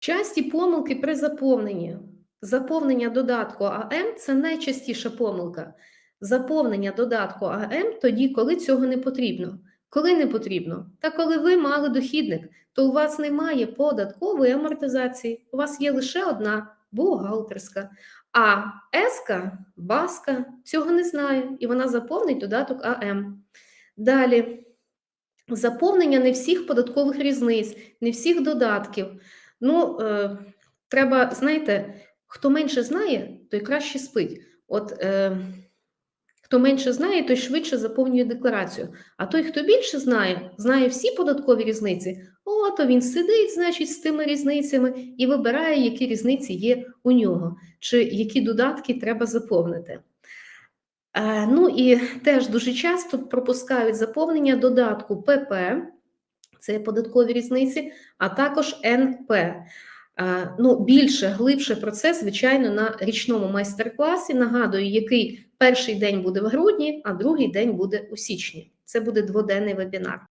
Часті помилки при заповненні. Заповнення додатку АМ це найчастіша помилка. Заповнення додатку АМ тоді, коли цього не потрібно. Коли не потрібно? Та коли ви мали дохідник, то у вас немає податкової амортизації, у вас є лише одна бухгалтерська. А ЕСКа, БАСКа цього не знає, і вона заповнить додаток АМ. Далі. Заповнення не всіх податкових різниць, не всіх додатків. Ну, е, треба, знаєте, хто менше знає, той краще спить. От е, хто менше знає, той швидше заповнює декларацію. А той, хто більше знає, знає всі податкові різниці, о, то він сидить, значить, з тими різницями і вибирає, які різниці є у нього, чи які додатки треба заповнити. Е, ну і теж дуже часто пропускають заповнення додатку ПП, це податкові різниці, а також НП. Ну, більше, глибше про це, звичайно, на річному майстер-класі. Нагадую, який перший день буде в грудні, а другий день буде у січні. Це буде дводенний вебінар.